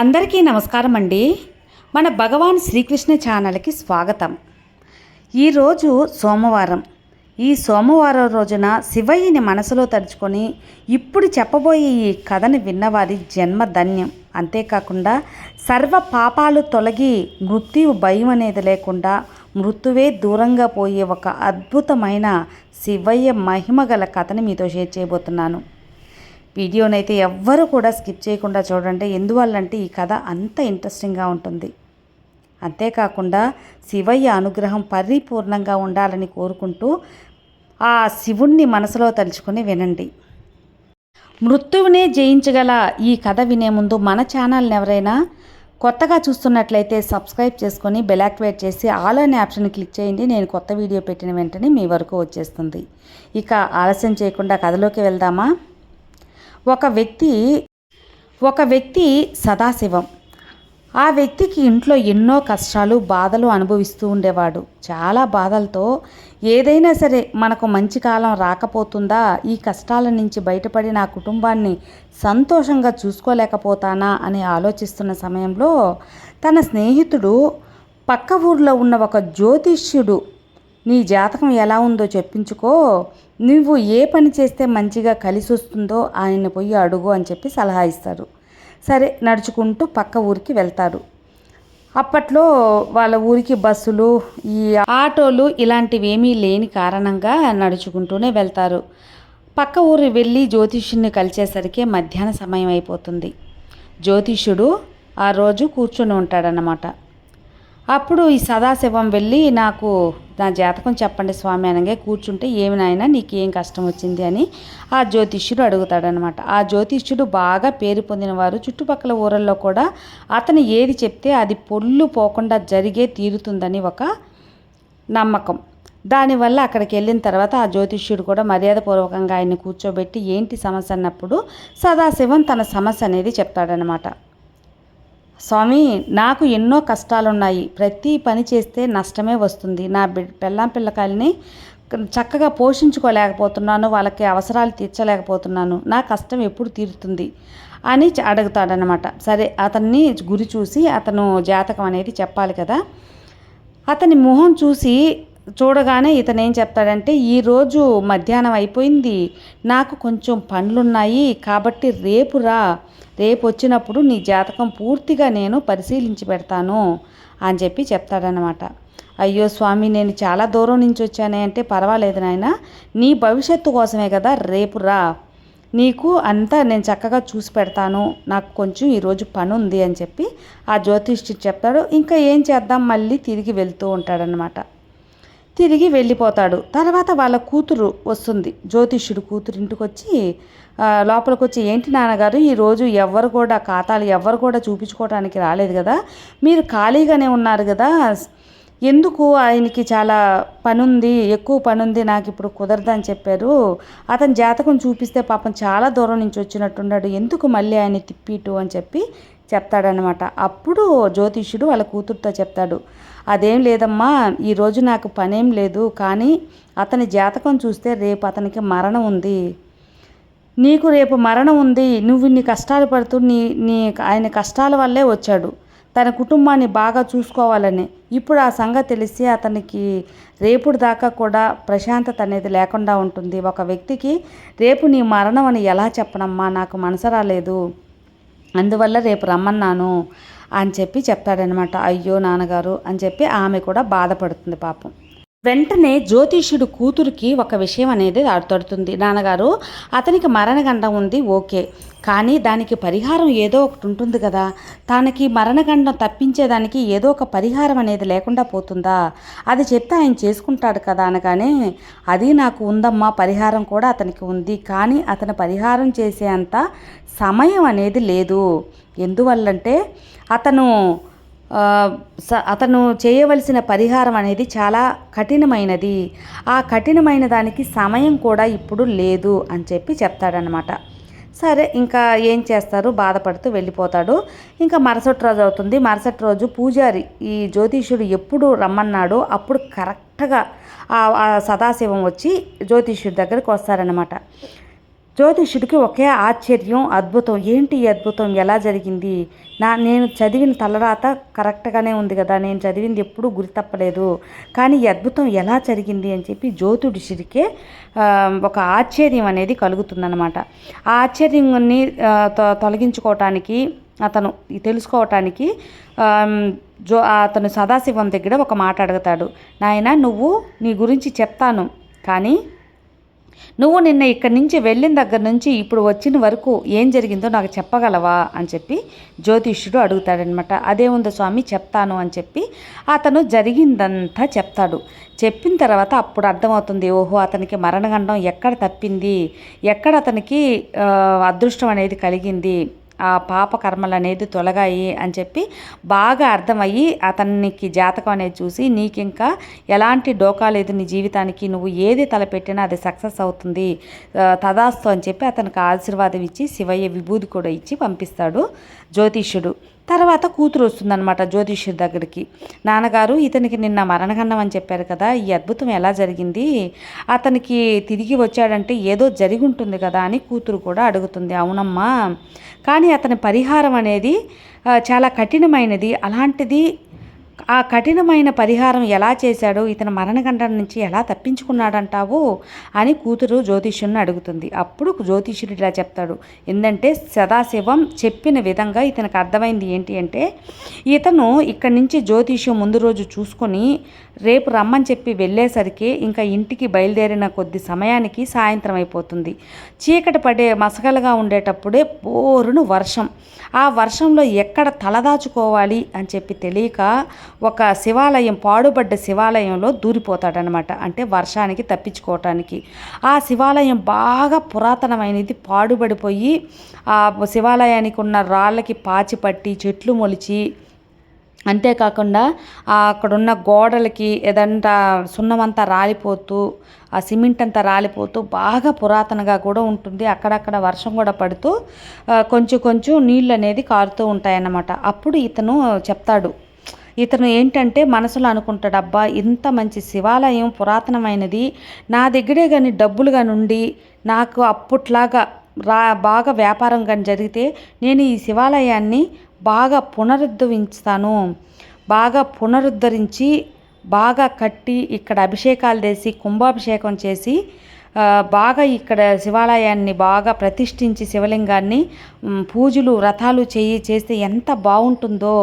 అందరికీ నమస్కారం అండి. మన భగవాన్ శ్రీకృష్ణ ఛానల్కి స్వాగతం. ఈరోజు సోమవారం. ఈ సోమవారం రోజున శివయ్యని మనసులో తలుచుకొని ఇప్పుడు చెప్పబోయే ఈ కథను విన్నవారి జన్మ ధన్యం. అంతేకాకుండా సర్వ పాపాలు తొలగి మృత్యు భయం అనేది లేకుండా మృత్యువే దూరంగా పోయే ఒక అద్భుతమైన శివయ్య మహిమ గల కథని మీతో షేర్ చేయబోతున్నాను. వీడియోనైతే ఎవ్వరూ కూడా స్కిప్ చేయకుండా చూడండి. ఎందువల్లంటే ఈ కథ అంత ఇంట్రెస్టింగ్గా ఉంటుంది. అంతేకాకుండా శివయ్య అనుగ్రహం పరిపూర్ణంగా ఉండాలని కోరుకుంటూ ఆ శివుణ్ణి మనసులో తలుచుకుని వినండి. మృత్యువునే జయించగల ఈ కథ వినే ముందు మన ఛానల్ని ఎవరైనా కొత్తగా చూస్తున్నట్లయితే సబ్స్క్రైబ్ చేసుకొని బెల్ యాక్టివేట్ చేసి ఆల్ అనే ఆప్షన్ క్లిక్ చేయండి. నేను కొత్త వీడియో పెట్టిన వెంటనే మీ వరకు వచ్చేస్తుంది. ఇక ఆలస్యం చేయకుండా కథలోకి వెళ్దామా? ఒక వ్యక్తి ఒక వ్యక్తి సదాశివం. ఆ వ్యక్తికి ఇంట్లో ఎన్నో కష్టాలు బాధలు అనుభవిస్తూ ఉండేవాడు. చాలా బాధలతో ఏదైనా సరే మనకు మంచి కాలం రాకపోతుందా? ఈ కష్టాల నుంచి బయటపడి నా కుటుంబాన్ని సంతోషంగా చూసుకోలేకపోతానా అని ఆలోచిస్తున్న సమయంలో తన స్నేహితుడు పక్క ఊర్లో ఉన్న ఒక జ్యోతిష్యుడు నీ జాతకం ఎలా ఉందో చెప్పించుకో. నువ్వు ఏ పని చేస్తే మంచిగా కలిసి వస్తుందో ఆయన పోయి అడుగు అని చెప్పి సలహా ఇస్తారు. సరే నడుచుకుంటూ పక్క ఊరికి వెళ్తారు. అప్పట్లో వాళ్ళ ఊరికి బస్సులు ఈ ఆటోలు ఇలాంటివి ఏమీ లేని కారణంగా నడుచుకుంటూనే వెళ్తారు. పక్క ఊరు వెళ్ళి జ్యోతిష్యుని కలిసేసరికి మధ్యాహ్న సమయం అయిపోతుంది. జ్యోతిష్యుడు ఆ రోజు కూర్చొని ఉంటాడన్నమాట. అప్పుడు ఈ సదాశివం వెళ్ళి నాకు నా జాతకం చెప్పండి స్వామి అనగా కూర్చుంటే ఏమి నాయన నీకు ఏం కష్టం వచ్చింది అని ఆ జ్యోతిష్యుడు అడుగుతాడనమాట. ఆ జ్యోతిష్యుడు బాగా పేరు పొందినవారు. చుట్టుపక్కల ఊరల్లో కూడా అతను ఏది చెప్తే అది పొల్లు పోకుండా జరిగే తీరుతుందని ఒక నమ్మకం. దానివల్ల అక్కడికి వెళ్ళిన తర్వాత ఆ జ్యోతిష్యుడు కూడా మర్యాదపూర్వకంగా ఆయన్ని కూర్చోబెట్టి ఏంటి సమస్య అన్నప్పుడు సదాశివం తన సమస్య అనేది చెప్తాడనమాట. స్వామి నాకు ఎన్నో కష్టాలున్నాయి. ప్రతి పని చేస్తే నష్టమే వస్తుంది. నా బి పెళ్ళాం పిల్లకాయలని చక్కగా పోషించుకోలేకపోతున్నాను. వాళ్ళకి అవసరాలు తీర్చలేకపోతున్నాను. నా కష్టం ఎప్పుడు తీరుతుంది? అని అడుగుతాడనమాట సరే అతన్ని గురి చూసి అతను జాతకం అనేది చెప్పాలి కదా? అతని మొహం చూసి చూడగానే ఇతను ఏం చెప్తాడంటే ఈరోజు మధ్యాహ్నం అయిపోయింది. నాకు కొంచెం పనులున్నాయి. కాబట్టి రేపు రా. రేపు వచ్చినప్పుడు నీ జాతకం పూర్తిగా నేను పరిశీలించి పెడతాను అని చెప్పి చెప్తాడనమాట అయ్యో స్వామి నేను చాలా దూరం నుంచి వచ్చానే అంటే పర్వాలేదు నాయన. నీ భవిష్యత్తు కోసమే కదా రేపు రా. నీకు అంతా నేను చక్కగా చూసి పెడతాను. నాకు కొంచెం ఈరోజు పని ఉంది అని చెప్పి ఆ జ్యోతిష్యుడు చెప్తాడు. ఇంకా ఏం చేద్దాం? మళ్ళీ తిరిగి వెళ్తూ ఉంటాడనమాట తిరిగి వెళ్ళిపోతాడు. తర్వాత వాళ్ళ కూతురు వస్తుంది. జ్యోతిష్యుడు కూతురు ఇంటికి వచ్చి లోపలికి వచ్చి ఏంటి నాన్నగారు ఈరోజు ఎవరు కూడా ఖాతాలు ఎవరు కూడా చూపించుకోవడానికి రాలేదు కదా? మీరు ఖాళీగానే ఉన్నారు కదా? ఎందుకు ఆయనకి చాలా పని ఉంది ఎక్కువ పని ఉంది నాకు ఇప్పుడు కుదరదని చెప్పారు. అతని జాతకం చూపిస్తే పాపం చాలా దూరం నుంచి వచ్చినట్టున్నాడు. ఎందుకు మళ్ళీ ఆయన తిప్పిటు? అని చెప్పి చెప్తాడనమాట అప్పుడు జ్యోతిష్యుడు వాళ్ళ కూతురుతో చెప్తాడు. అదేం లేదమ్మా ఈరోజు నాకు పనేం లేదు కానీ అతని జాతకం చూస్తే రేపు అతనికి మరణం ఉంది. నీకు రేపు మరణం ఉంది నువ్వు ఇన్ని కష్టాలు పడుతూ నీ నీ ఆయన కష్టాల వల్లే వచ్చాడు. తన కుటుంబాన్ని బాగా చూసుకోవాలని. ఇప్పుడు ఆ సంగతి తెలిసి అతనికి రేపుడు దాకా కూడా ప్రశాంతత అనేది లేకుండా ఉంటుంది. ఒక వ్యక్తికి రేపు నీ మరణం అని ఎలా చెప్పనమ్మా నాకు మనసు రాలేదు. అందువల్ల రేపు రమ్మన్నాను అని చెప్పి చెప్తాడనమాట అయ్యో నాన్నగారు అని చెప్పి ఆమె కూడా బాధపడుతుంది పాపం. వెంటనే జ్యోతిష్యుడు కూతురికి ఒక విషయం అనేది తడుతుంది. నాన్నగారు అతనికి మరణగండం ఉంది ఓకే. కానీ దానికి పరిహారం ఏదో ఒకటి ఉంటుంది కదా. తనకి మరణగండం తప్పించేదానికి ఏదో ఒక పరిహారం అనేది లేకుండా పోతుందా? అది చెప్తే ఆయన చేసుకుంటాడు కదా అనగానే అది నాకు ఉందమ్మా పరిహారం కూడా అతనికి ఉంది. కానీ అతను పరిహారం చేసే అంత సమయం అనేది లేదు. ఎందువల్లంటే అతను అతను చేయవలసిన పరిహారం అనేది చాలా కఠినమైనది. ఆ కఠినమైన దానికి సమయం కూడా ఇప్పుడు లేదు అని చెప్పి చెప్తాడనమాట సరే ఇంకా ఏం చేస్తారు? బాధపడుతూ వెళ్ళిపోతాడు. ఇంకా మరుసటి రోజు అవుతుంది. మరుసటి రోజు పూజారి ఈ జ్యోతిష్యుడు ఎప్పుడు రమ్మన్నాడో అప్పుడు కరెక్ట్గా ఆ ఆ సదాశివం వచ్చి జ్యోతిష్యుడి దగ్గరికి వస్తారనమాట జ్యోతిష్యుడికి ఒకే ఆశ్చర్యం అద్భుతం. ఏంటి అద్భుతం? ఎలా జరిగింది? నా నేను చదివిన తలరాత కరెక్ట్గానే ఉంది కదా. నేను చదివింది ఎప్పుడూ గురి తప్పలేదు. కానీ ఈ అద్భుతం ఎలా జరిగింది అని చెప్పి జ్యోతిషుడికే ఒక ఆశ్చర్యం అనేది కలుగుతుందన్నమాట. ఆ ఆశ్చర్యాన్ని తొ- తొలగించుకోవటానికి అతను తెలుసుకోవటానికి జో అతను సదాశివం దగ్గర ఒక మాట అడుగుతాడు. నాయన నువ్వు నీ గురించి చెప్తాను. కానీ నువ్వు నిన్న ఇక్కడి నుంచి వెళ్ళిన దగ్గర నుంచి ఇప్పుడు వచ్చిన వరకు ఏం జరిగిందో నాకు చెప్పగలవా అని చెప్పి జ్యోతిష్యుడు అడుగుతాడనమాట. అదేముందో స్వామి? చెప్తాను అని చెప్పి అతను జరిగిందంతా చెప్తాడు. చెప్పిన తర్వాత అప్పుడు అర్థమవుతుంది ఓహో అతనికి మరణగండం ఎక్కడ తప్పింది? ఎక్కడ అతనికి అదృష్టం అనేది కలిగింది? ఆ పాప కర్మలు అనేది తొలగాయి అని చెప్పి బాగా అర్థమయ్యి అతనికి జాతకం అనేది చూసి నీకు ఇంకా ఎలాంటి డోకా లేదు నీ జీవితానికి నువ్వు ఏది తలపెట్టినా అది సక్సెస్ అవుతుంది తదాస్తు అని చెప్పి అతనికి ఆశీర్వాదం ఇచ్చి శివయ్య విభూది కూడా ఇచ్చి పంపిస్తాడు జ్యోతిష్యుడు. తర్వాత కూతురు వస్తుందన్నమాట జ్యోతిష్యుడి దగ్గరికి. నాన్నగారు ఇతనికి నిన్న మరణగండం అని చెప్పారు కదా ఈ అద్భుతం ఎలా జరిగింది? అతనికి తిరిగి వచ్చాడంటే ఏదో జరిగి ఉంటుంది కదా అని కూతురు కూడా అడుగుతుంది. అవునమ్మా కానీ అతని పరిహారం అనేది చాలా కఠినమైనది. అలాంటిది ఆ కఠినమైన పరిహారం ఎలా చేశాడో ఇతను మరణగండం నుంచి ఎలా తప్పించుకున్నాడంటావు అని కూతురు జ్యోతిష్యుని అడుగుతుంది. అప్పుడు జ్యోతిష్యుడు ఇలా చెప్తాడు. ఏంటంటే సదాశివం చెప్పిన విధంగా ఇతనికి అర్థమైంది ఏంటి అంటే ఇతను ఇక్కడి నుంచి జ్యోతిష్యం ముందు రోజు చూసుకొని రేపు రమ్మని చెప్పి వెళ్ళేసరికి ఇంకా ఇంటికి బయలుదేరిన కొద్ది సమయానికి సాయంత్రం అయిపోతుంది. చీకటి పడే మసకలుగా ఉండేటప్పుడే బోరును వర్షం. ఆ వర్షంలో ఎక్కడ తలదాచుకోవాలి అని చెప్పి తెలియక ఒక శివాలయం పాడుబడ్డ శివాలయంలో దూరిపోతాడనమాట. అంటే వర్షానికి తప్పించుకోవటానికి. ఆ శివాలయం బాగా పురాతనమైనది. పాడుబడిపోయి ఆ శివాలయానికి ఉన్న రాళ్ళకి పాచి పట్టి చెట్లు మొలిచి అంతేకాకుండా అక్కడున్న గోడలకి ఏదంతా సున్నమంతా రాలిపోతూ ఆ సిమెంట్ అంతా రాలిపోతూ బాగా పురాతనగా కూడా ఉంటుంది. అక్కడక్కడ వర్షం కూడా పడుతూ కొంచెం కొంచెం నీళ్ళు అనేది కారుతూ ఉంటాయన్నమాట. అప్పుడు ఇతను చెప్తాడు ఇతను ఏంటంటే మనసులో అనుకుంటాడు అబ్బా ఇంత మంచి శివాలయం పురాతనమైనది. నా దగ్గరే కానీ డబ్బులు కానీ ఉండి నాకు అప్పట్లాగా రా బాగా వ్యాపారం కానీ జరిగితే నేను ఈ శివాలయాన్ని బాగా పునరుద్ధరించుతాను. బాగా పునరుద్ధరించి బాగా కట్టి ఇక్కడ అభిషేకాలు చేసి కుంభాభిషేకం చేసి బాగా ఇక్కడ శివాలయాన్ని బాగా ప్రతిష్ఠించి శివలింగాన్ని పూజలు వ్రతాలు చేయి చేస్తే ఎంత బాగుంటుందో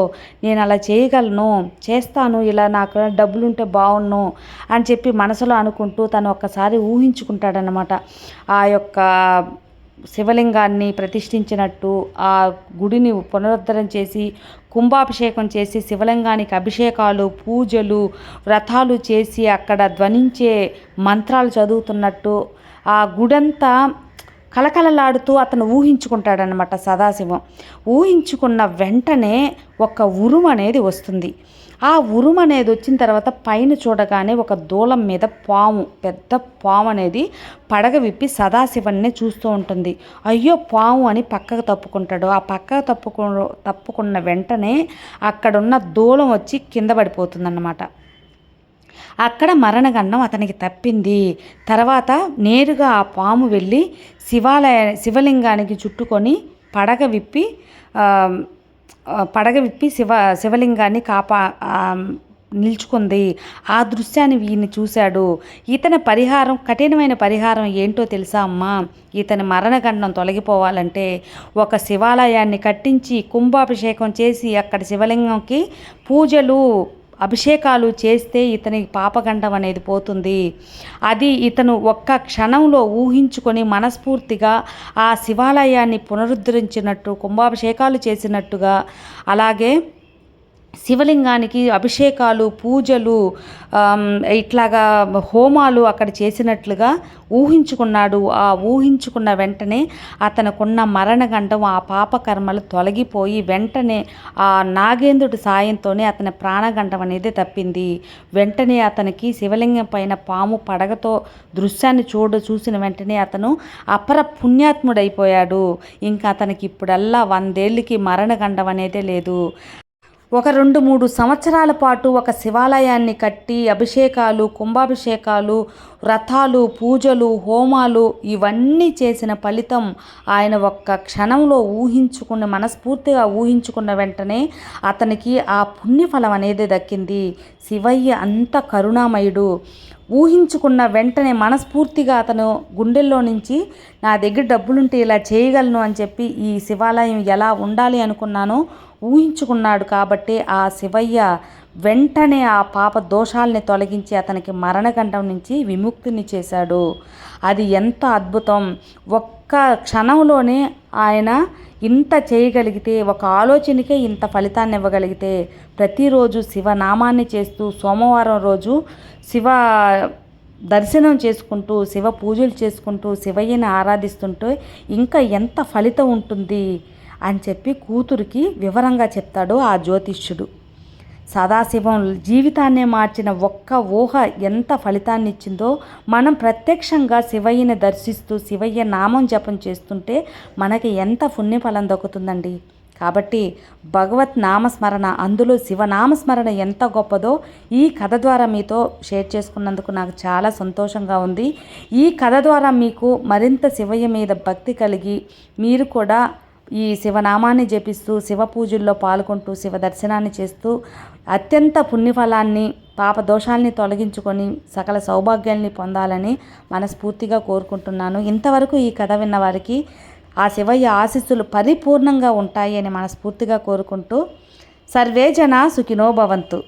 నేను అలా చేయగలను చేస్తాను ఇలా నాకు డబ్బులుంటే బాగున్ను అని చెప్పి మనసులో అనుకుంటూ తను ఒక్కసారి ఊహించుకుంటాడనమాట ఆ యొక్క శివలింగాన్ని ప్రతిష్ఠించినట్టు ఆ గుడిని పునరుద్ధరణ చేసి కుంభాభిషేకం చేసి శివలింగానికి అభిషేకాలు పూజలు వ్రతాలు చేసి అక్కడ ధ్వనించే మంత్రాలు చదువుతున్నట్టు ఆ గుడంతా కలకలలాడుతూ అతను ఊహించుకుంటాడనమాట సదాశివం. ఊహించుకున్న వెంటనే ఒక ఉరుము అనేది వస్తుంది. ఆ ఉరుము అనేది వచ్చిన తర్వాత పైన చూడగానే ఒక దూలం మీద పాము పెద్ద పాము అనేది పడగ విప్పి సదాశివన్నే చూస్తూ ఉంటుంది. అయ్యో పాము అని పక్కకు తప్పుకుంటాడు. ఆ పక్కకు తప్పుకు తప్పుకున్న వెంటనే అక్కడున్న దూలం వచ్చి కింద పడిపోతుందన్నమాట. అక్కడ మరణగండం అతనికి తప్పింది. తర్వాత నేరుగా ఆ పాము వెళ్ళి శివాలయ శివలింగానికి చుట్టుకొని పడగ విప్పి పడగ విప్పి శివ శివలింగాన్ని కాపా నిల్చుకుంది. ఆ దృశ్యాన్ని ఈయన చూశాడు. ఇతని పరిహారం కఠినమైన పరిహారం ఏంటో తెలుసా అమ్మా? ఇతని మరణగండం తొలగిపోవాలంటే ఒక శివాలయాన్ని కట్టించి కుంభాభిషేకం చేసి అక్కడ శివలింగంకి పూజలు అభిషేకాలు చేస్తే ఇతని పాపగండం అనేది పోతుంది. అది ఇతను ఒక్క క్షణంలో ఊహించుకొని మనస్ఫూర్తిగా ఆ శివాలయాన్ని పునరుద్ధరించినట్టు కుంభాభిషేకాలు చేసినట్టుగా అలాగే శివలింగానికి అభిషేకాలు పూజలు ఇట్లాగా హోమాలు అక్కడ చేసినట్లుగా ఊహించుకున్నాడు. ఆ ఊహించుకున్న వెంటనే అతనుకున్న మరణగండం ఆ పాపకర్మలు తొలగిపోయి వెంటనే ఆ నాగేంద్రుడి సాయంతోనే అతని ప్రాణగండం అనేది తప్పింది. వెంటనే అతనికి శివలింగం పైన పాము పడగతో దృశ్యాన్ని చూడ చూసిన వెంటనే అతను అపర పుణ్యాత్ముడైపోయాడు. ఇంకా అతనికి ఇప్పుడల్లా వందేళ్ళకి మరణగండం అనేదే లేదు. ఒక రెండు మూడు సంవత్సరాల పాటు ఒక శివాలయాన్ని కట్టి అభిషేకాలు కుంభాభిషేకాలు వ్రతాలు పూజలు హోమాలు ఇవన్నీ చేసిన ఫలితం ఆయన ఒక్క క్షణంలో ఊహించుకున్న మనస్ఫూర్తిగా ఊహించుకున్న వెంటనే అతనికి ఆ పుణ్యఫలం అనేది దక్కింది. శివయ్య అంత కరుణామయుడు. ఊహించుకున్న వెంటనే మనస్ఫూర్తిగా అతను గుండెల్లో నుంచి నా దగ్గర డబ్బులుంటే ఇలా చేయగలను అని చెప్పి ఈ శివాలయం ఎలా ఉండాలి అనుకున్నానో ఊహించుకున్నాడు కాబట్టి ఆ శివయ్య వెంటనే ఆ పాప దోషాల్ని తొలగించి అతనికి మరణగండం నుంచి విముక్తిని చేశాడు. అది ఎంత అద్భుతం. ఒక్క క్షణంలోనే ఆయన ఇంత చేయగలిగితే ఒక ఆలోచనకే ఇంత ఫలితాన్ని ఇవ్వగలిగితే ప్రతిరోజు శివనామాన్ని చేస్తూ సోమవారం రోజు శివ దర్శనం చేసుకుంటూ శివ పూజలు చేసుకుంటూ శివయ్యని ఆరాధిస్తుంటే ఇంకా ఎంత ఫలితం ఉంటుంది అని చెప్పి కూతురికి వివరంగా చెప్తాడు ఆ జ్యోతిష్యుడు. సదాశివం జీవితాన్నే మార్చిన ఒక్క ఊహ ఎంత ఫలితాన్ని ఇచ్చిందో మనం ప్రత్యక్షంగా శివయ్యని దర్శిస్తూ శివయ్య నామం జపం చేస్తుంటే మనకి ఎంత పుణ్యఫలం దొక్కుతుందండి. కాబట్టి భగవత్ నామస్మరణ అందులో శివనామస్మరణ ఎంత గొప్పదో ఈ కథ ద్వారా మీతో షేర్ చేసుకున్నందుకు నాకు చాలా సంతోషంగా ఉంది. ఈ కథ ద్వారా మీకు మరింత శివయ్య మీద భక్తి కలిగి మీరు కూడా ఈ శివనామాన్ని జపిస్తూ శివ పూజల్లో పాల్గొంటూ శివ దర్శనాన్ని చేస్తూ అత్యంత పుణ్యఫలాన్ని పాప దోషాల్ని తొలగించుకొని సకల సౌభాగ్యాల్ని పొందాలని మనస్ఫూర్తిగా కోరుకుంటున్నాను. ఇంతవరకు ఈ కథ విన్న వారికి ఆ శివయ్య ఆశీస్సులు పరిపూర్ణంగా ఉంటాయి అని మనస్ఫూర్తిగా కోరుకుంటూ సర్వే జన సుఖినో భవంతు.